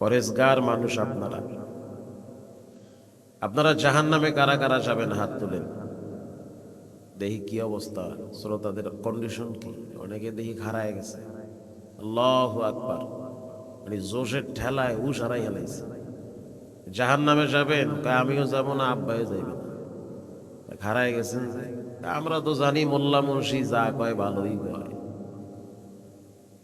পরেশগার মানুষ আপনারা। আপনারা জাহান নামে কারা কারা যাবেন হাত তুলেন? দেখি কি অবস্থা। শ্রোতাদের কন্ডিশন কি? অনেকে দেখি খারায় গেছে। আকবার। মানে জোশের ঠেলায় উ সারাই হেলাইছে জাহান নামে যাবেন আমিও যাব না আব্বাই যাইবেন খারায় গেছেন আমরা তো জানি মোল্লা মুন্সি যা কয় ভালোই কয়।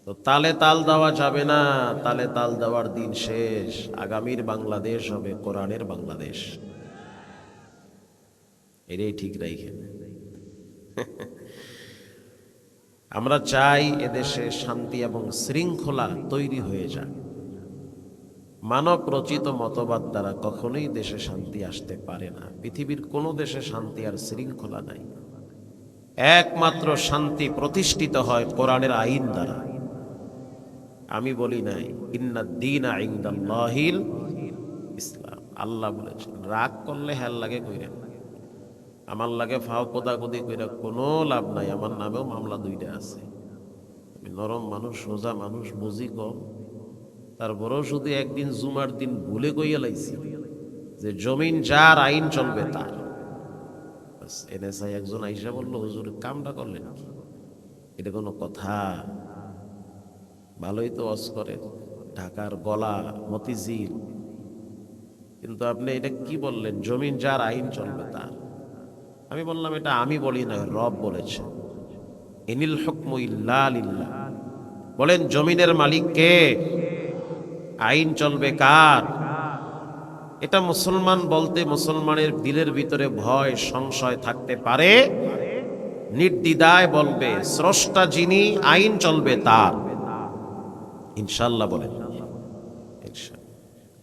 তো তালে তাল দেওয়া যাবে না, তালে তাল দেওয়ার দিন শেষ। আগামীর বাংলাদেশ হবে কোরআনের বাংলাদেশ। এটাই ঠিক রাইখেন। আমরা চাই এদেশে শান্তি এবং শৃঙ্খলা তৈরি হয়ে যাক। মানব রচিত মতবাদ দ্বারা কখনোই দেশে শান্তি আসতে পারে না। পৃথিবীর কোনো দেশে শান্তি আর শৃঙ্খলা নাই। একমাত্র শান্তি প্রতিষ্ঠিত হয় কোরআনের আইন দ্বারা। আমি বলি নাই ইন্নাদ্দিন আইন্দাল্লাহিল ইসলাম। আল্লাহ বলেছেন, রাগ করলে হেল লাগে কইরেন আমার লাগে ফাও কোদাকুদি কইরা কোনো লাভ নাই। আমার নামেও মামলা দুইটা আছে। আমি নরম মানুষ, সোজা মানুষ, বুঝি কম। তারপরেও শুধু একদিন জুমার দিন ভুলে কইয়া লাইছি যে জমিন যার আইন চলবে তার। এনএসআই একজন আইসা বলল, হুজুর, কামটা করলেন এটা কোনো কথা। ভালোই তো অস করে। ঢাকার গলা মতিঝিল। কিন্তু আপনি এটা কি বললেন? জমিন যার আইন চলবে তার। আমি বললাম, এটা আমি বলি না রব বলেছে। এনিল হুকমু ইল্লা বলেন, জমিনের মালিক কে? আইন চলবে কার? এটা মুসলমান বলতে মুসলমানের দিলের ভিতরে ভয়, সংশয় থাকতে পারে। নির্দ্বিধায় বলবে, স্রষ্টা যিনি, আইন চলবে তার। ইনশাল্লাহ বলেন। ইনশাল্লাহ